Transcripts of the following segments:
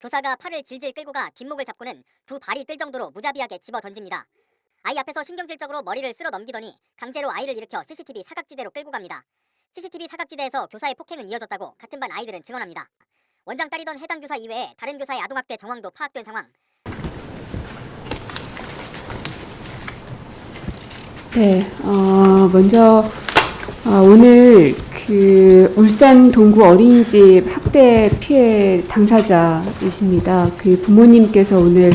교사가 팔을 질질 끌고 가 뒷목을 잡고는 두 발이 뜰 정도로 무자비하게 집어 던집니다. 아이 앞에서 신경질적으로 머리를 쓸어 넘기더니 강제로 아이를 일으켜 CCTV 사각지대로 끌고 갑니다. CCTV 사각지대에서 교사의 폭행은 이어졌다고 같은 반 아이들은 증언합니다. 원장 딸이던 해당 교사 이외에 다른 교사의 아동학대 정황도 파악된 상황. 네, 어, 먼저 어, 오늘 그 울산 동구 어린이집 학대 피해 당사자이십니다. 그 부모님께서 오늘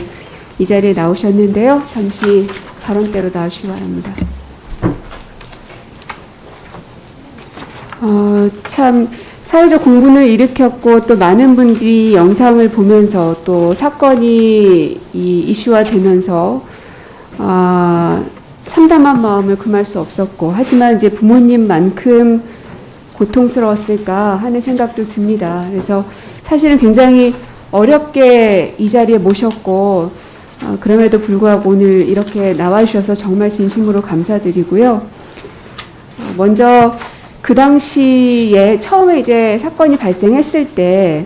이 자리에 나오셨는데요. 잠시 발언대로 나오시기 바랍니다. 어, 참 사회적 공분을 일으켰고 또 많은 분들이 영상을 보면서 또 사건이 이 이슈화 되면서 아, 참담한 마음을 금할 수 없었고 하지만 이제 부모님만큼 고통스러웠을까 하는 생각도 듭니다. 그래서 사실은 굉장히 어렵게 이 자리에 모셨고 어, 그럼에도 불구하고 오늘 이렇게 나와주셔서 정말 진심으로 감사드리고요. 어, 먼저 그 당시에 처음에 이제 사건이 발생했을 때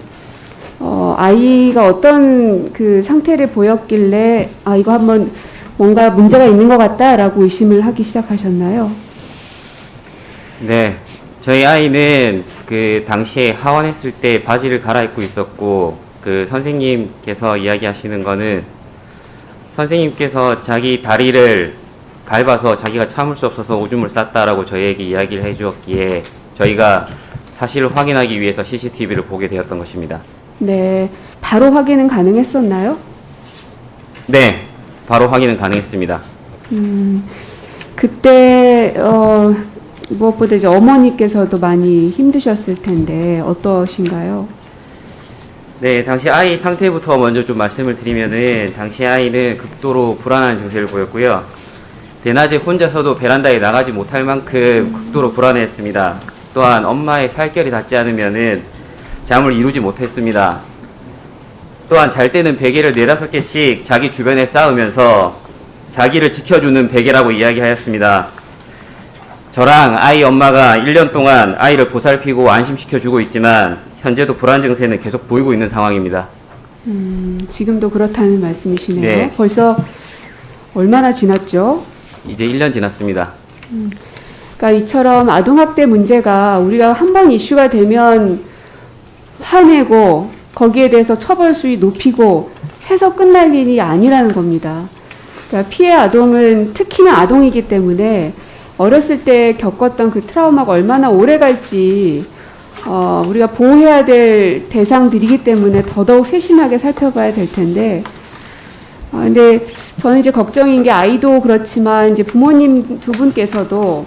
어, 아이가 어떤 그 상태를 보였길래 아 이거 한번 뭔가 문제가 있는 것 같다라고 의심을 하기 시작하셨나요? 네, 저희 아이는 그 당시에 하원했을 때 바지를 갈아입고 있었고 그 선생님께서 이야기하시는 거는 선생님께서 자기 다리를 밟아서 자기가 참을 수 없어서 오줌을 쌌다라고 저희에게 이야기를 해주었기에 저희가 사실을 확인하기 위해서 CCTV를 보게 되었던 것입니다. 네, 바로 확인은 가능했었나요? 네, 바로 확인은 가능했습니다. 음, 그때 어, 무엇보다 이제 어머니께서도 많이 힘드셨을 텐데 어떠신가요? 네, 당시 아이 상태부터 먼저 좀 말씀을 드리면은 당시 아이는 극도로 불안한 증세를 보였고요. 대낮에 혼자서도 베란다에 나가지 못할 만큼 극도로 불안해했습니다. 또한 엄마의 살결이 닿지 않으면은 잠을 이루지 못했습니다. 또한 잘 때는 베개를 네다섯 개씩 자기 주변에 쌓으면서 자기를 지켜주는 베개라고 이야기하였습니다. 저랑 아이 엄마가 1년 동안 아이를 보살피고 안심시켜주고 있지만 현재도 불안 증세는 계속 보이고 있는 상황입니다. 음, 지금도 그렇다는 말씀이시네요. 네. 벌써 얼마나 지났죠? 이제 1년 지났습니다. 그러니까 이처럼 아동학대 문제가 우리가 한 번 이슈가 되면 화내고 거기에 대해서 처벌 수위 높이고 해서 끝날 일이 아니라는 겁니다. 그러니까 피해 아동은 특히나 아동이기 때문에 어렸을 때 겪었던 그 트라우마가 얼마나 오래 갈지 어, 우리가 보호해야 될 대상들이기 때문에 더더욱 세심하게 살펴봐야 될 텐데 아, 근데 저는 이제 걱정인 게 아이도 그렇지만 이제 부모님 두 분께서도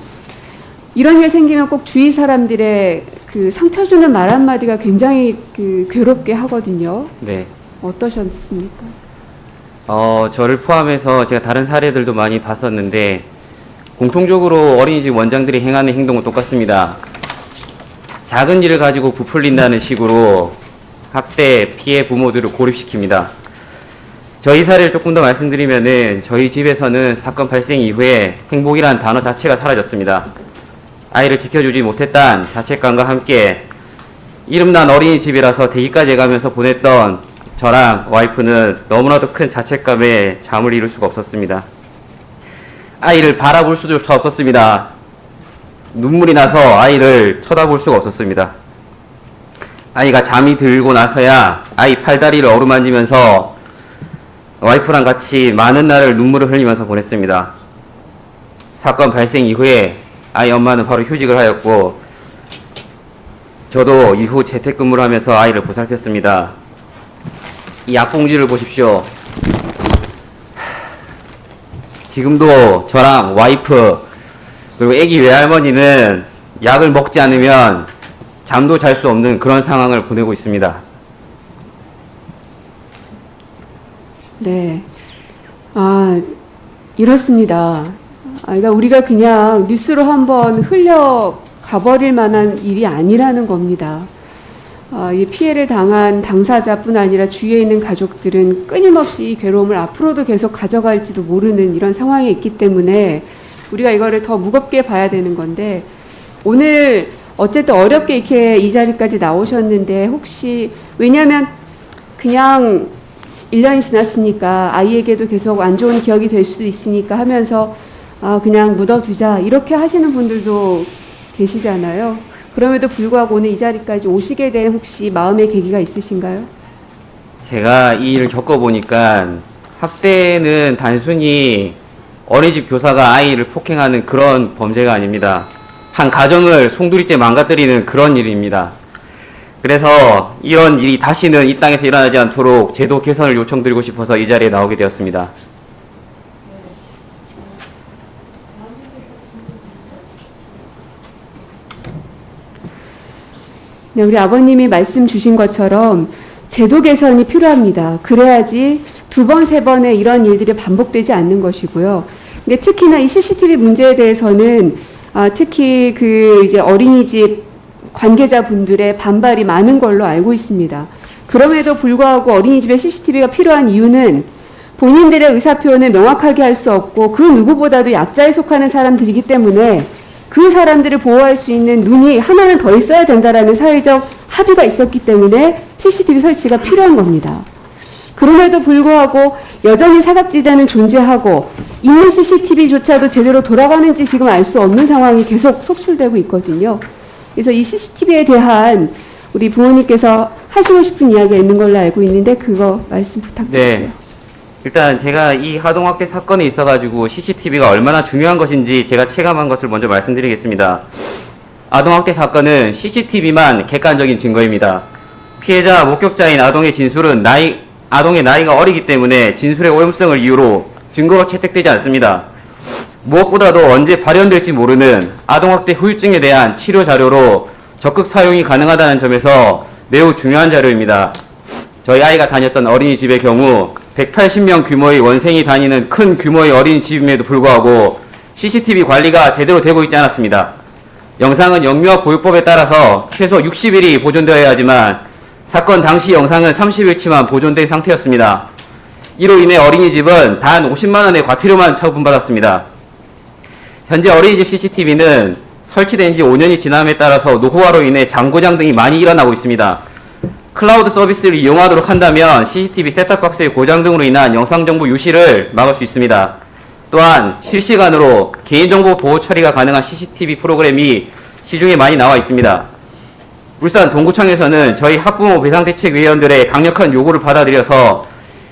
이런 일 생기면 꼭 주위 사람들의 그 상처 주는 말 한마디가 굉장히 그 괴롭게 하거든요. 네. 어떠셨습니까? 어, 저를 포함해서 제가 다른 사례들도 많이 봤었는데 공통적으로 어린이집 원장들이 행하는 행동은 똑같습니다. 작은 일을 가지고 부풀린다는 식으로 학대 피해 부모들을 고립시킵니다. 저희 사례를 조금 더 말씀드리면은 저희 집에서는 사건 발생 이후에 행복이란 단어 자체가 사라졌습니다. 아이를 지켜주지 못했단 자책감과 함께 이름난 어린이집이라서 대기까지 가면서 보냈던 저랑 와이프는 너무나도 큰 자책감에 잠을 이룰 수가 없었습니다. 아이를 바라볼 수조차 없었습니다. 눈물이 나서 아이를 쳐다볼 수가 없었습니다. 아이가 잠이 들고 나서야 아이 팔다리를 어루만지면서 와이프랑 같이 많은 날을 눈물을 흘리면서 보냈습니다. 사건 발생 이후에 아이 엄마는 바로 휴직을 하였고 저도 이후 재택근무를 하면서 아이를 보살폈습니다. 이 약봉지를 보십시오. 지금도 저랑 와이프 그리고 애기 외할머니는 약을 먹지 않으면 잠도 잘 수 없는 그런 상황을 보내고 있습니다. 네. 아, 이렇습니다. 아, 그러니까 우리가 그냥 뉴스로 한번 흘려 가버릴 만한 일이 아니라는 겁니다. 아, 이 피해를 당한 당사자뿐 아니라 주위에 있는 가족들은 끊임없이 이 괴로움을 앞으로도 계속 가져갈지도 모르는 이런 상황에 있기 때문에 우리가 이거를 더 무겁게 봐야 되는 건데 오늘 어쨌든 어렵게 이렇게 이 자리까지 나오셨는데 혹시 왜냐하면 그냥 1년이 지났으니까 아이에게도 계속 안 좋은 기억이 될 수도 있으니까 하면서 아, 그냥 묻어두자 이렇게 하시는 분들도 계시잖아요. 그럼에도 불구하고 오늘 이 자리까지 오시게 된 혹시 마음의 계기가 있으신가요? 제가 이 일을 겪어보니까 학대는 단순히 어린이집 교사가 아이를 폭행하는 그런 범죄가 아닙니다. 한 가정을 송두리째 망가뜨리는 그런 일입니다. 그래서 이런 일이 다시는 이 땅에서 일어나지 않도록 제도 개선을 요청드리고 싶어서 이 자리에 나오게 되었습니다. 네, 우리 아버님이 말씀 주신 것처럼 제도 개선이 필요합니다. 그래야지 두 번, 세 번의 이런 일들이 반복되지 않는 것이고요. 근데 특히나 이 CCTV 문제에 대해서는 아, 특히 그 이제 어린이집 관계자분들의 반발이 많은 걸로 알고 있습니다. 그럼에도 불구하고 어린이집에 CCTV가 필요한 이유는 본인들의 의사 표현을 명확하게 할 수 없고 그 누구보다도 약자에 속하는 사람들이기 때문에 그 사람들을 보호할 수 있는 눈이 하나는 더 있어야 된다라는 사회적 합의가 있었기 때문에 CCTV 설치가 필요한 겁니다. 그럼에도 불구하고 여전히 사각지대는 존재하고 있는 CCTV조차도 제대로 돌아가는지 지금 알 수 없는 상황이 계속 속출되고 있거든요. 그래서 이 CCTV에 대한 우리 부모님께서 하시고 싶은 이야기가 있는 걸로 알고 있는데 그거 말씀 부탁드립니다. 네. 일단 제가 이 하동학대 사건에 있어가지고 CCTV가 얼마나 중요한 것인지 제가 체감한 것을 먼저 말씀드리겠습니다. 아동학대 사건은 CCTV만 객관적인 증거입니다. 피해자 목격자인 아동의 진술은 나이, 아동의 나이가 어리기 때문에 진술의 오염성을 이유로 증거로 채택되지 않습니다. 무엇보다도 언제 발현될지 모르는 아동학대 후유증에 대한 치료 자료로 적극 사용이 가능하다는 점에서 매우 중요한 자료입니다. 저희 아이가 다녔던 어린이집의 경우 180명 규모의 원생이 다니는 큰 규모의 어린이집임에도 불구하고 CCTV 관리가 제대로 되고 있지 않았습니다. 영상은 영유아 보육법에 따라서 최소 60일이 보존되어야 하지만 사건 당시 영상은 30일치만 보존된 상태였습니다. 이로 인해 어린이집은 단 50만 원의 과태료만 처분받았습니다. 현재 어린이집 CCTV는 설치된 지 5년이 지남에 따라서 노후화로 인해 장고장 등이 많이 일어나고 있습니다. 클라우드 서비스를 이용하도록 한다면 CCTV 셋탑박스의 고장 등으로 인한 영상 정보 유실을 막을 수 있습니다. 또한 실시간으로 개인정보 보호 처리가 가능한 CCTV 프로그램이 시중에 많이 나와 있습니다. 울산 동구청에서는 저희 학부모 배상대책위원들의 강력한 요구를 받아들여서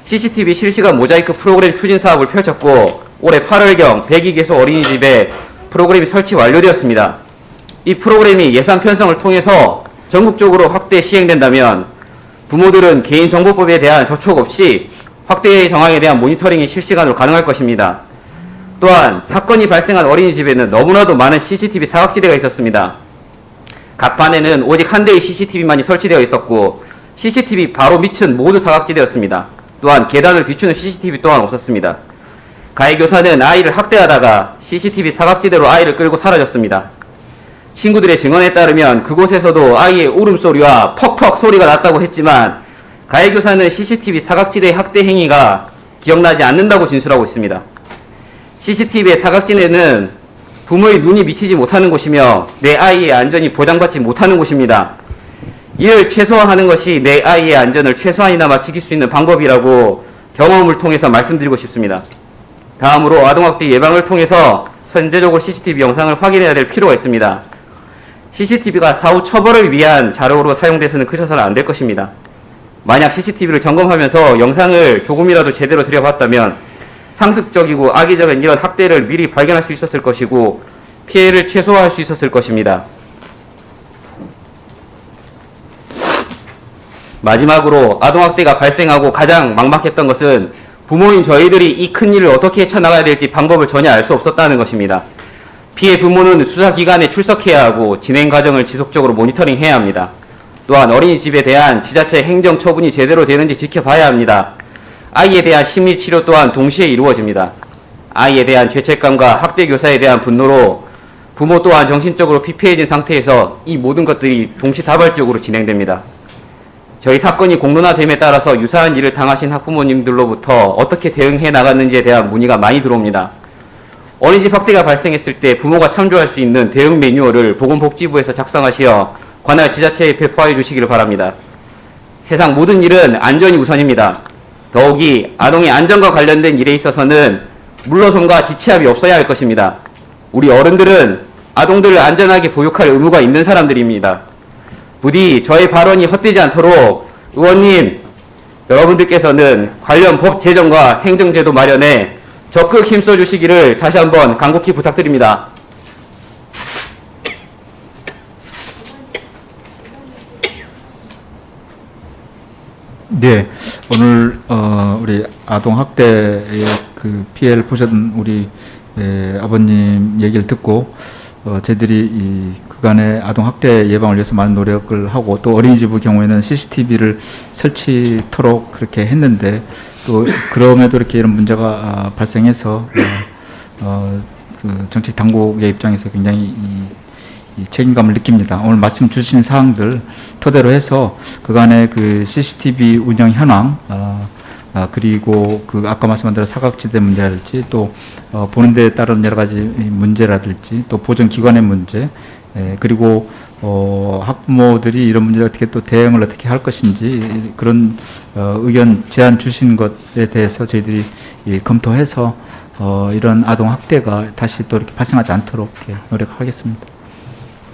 CCTV 실시간 모자이크 프로그램 추진 사업을 펼쳤고 올해 8월경 102개소 어린이집에 프로그램이 설치 완료되었습니다. 이 프로그램이 예산 편성을 통해서 전국적으로 확대 시행된다면 부모들은 개인정보법에 대한 저촉 없이 확대 정황에 대한 모니터링이 실시간으로 가능할 것입니다. 또한 사건이 발생한 어린이집에는 너무나도 많은 CCTV 사각지대가 있었습니다. 각 반에는 오직 한 대의 CCTV만이 설치되어 있었고 CCTV 바로 밑은 모두 사각지대였습니다. 또한 계단을 비추는 CCTV 또한 없었습니다. 가해 교사는 아이를 학대하다가 CCTV 사각지대로 아이를 끌고 사라졌습니다. 친구들의 증언에 따르면 그곳에서도 아이의 울음소리와 퍽퍽 소리가 났다고 했지만 가해 교사는 CCTV 사각지대 학대 행위가 기억나지 않는다고 진술하고 있습니다. CCTV의 사각지대는 부모의 눈이 미치지 못하는 곳이며 내 아이의 안전이 보장받지 못하는 곳입니다. 이를 최소화하는 것이 내 아이의 안전을 최소한이나마 지킬 수 있는 방법이라고 경험을 통해서 말씀드리고 싶습니다. 다음으로 아동학대 예방을 통해서 선제적으로 CCTV 영상을 확인해야 될 필요가 있습니다. CCTV가 사후 처벌을 위한 자료로 사용돼서는 그쳐서는 안 될 것입니다. 만약 CCTV를 점검하면서 영상을 조금이라도 제대로 들여봤다면 상습적이고 악의적인 이런 학대를 미리 발견할 수 있었을 것이고 피해를 최소화할 수 있었을 것입니다. 마지막으로 아동학대가 발생하고 가장 막막했던 것은 부모인 저희들이 이 큰 일을 어떻게 헤쳐나가야 될지 방법을 전혀 알 수 없었다는 것입니다. 피해 부모는 수사기관에 출석해야 하고 진행 과정을 지속적으로 모니터링해야 합니다. 또한 어린이집에 대한 지자체 행정 처분이 제대로 되는지 지켜봐야 합니다. 아이에 대한 심리치료 또한 동시에 이루어집니다. 아이에 대한 죄책감과 학대 교사에 대한 분노로 부모 또한 정신적으로 피폐해진 상태에서 이 모든 것들이 동시다발적으로 진행됩니다. 저희 사건이 공론화됨에 따라서 유사한 일을 당하신 학부모님들로부터 어떻게 대응해 나갔는지에 대한 문의가 많이 들어옵니다. 어린이집 학대가 발생했을 때 부모가 참조할 수 있는 대응 매뉴얼을 보건복지부에서 작성하시어 관할 지자체에 배포해 주시기를 바랍니다. 세상 모든 일은 안전이 우선입니다. 더욱이 아동의 안전과 관련된 일에 있어서는 물러섬과 지체함이 없어야 할 것입니다. 우리 어른들은 아동들을 안전하게 보육할 의무가 있는 사람들입니다. 부디 저의 발언이 헛되지 않도록 의원님, 여러분들께서는 관련 법 제정과 행정제도 마련에 적극 힘써 주시기를 다시 한번 간곡히 부탁드립니다. 네, 오늘 어, 우리 아동 학대의 그 피해를 보셨던 우리 에, 아버님 얘기를 듣고 어, 저희들이 이 그간의 아동 학대 예방을 위해서 많은 노력을 하고 또 어린이집의 경우에는 CCTV를 설치토록 그렇게 했는데 또 그럼에도 이렇게 이런 문제가 아, 발생해서 어, 어, 그 정책 당국의 입장에서 굉장히 이, 이 책임감을 느낍니다. 오늘 말씀 주신 사항들 토대로 해서 그간의 그 CCTV 운영 현황, 어, 아, 그리고 그 아까 말씀한 대로 사각지대 문제랄지 또 어, 보는 데에 따른 여러 가지 문제라든지 또 보전 기관의 문제, 에, 그리고 어, 학부모들이 이런 문제에 어떻게 또 대응을 어떻게 할 것인지 그런 어, 의견 제안 주신 것에 대해서 저희들이 이, 검토해서 어, 이런 아동 학대가 다시 또 이렇게 발생하지 않도록 이렇게 노력하겠습니다.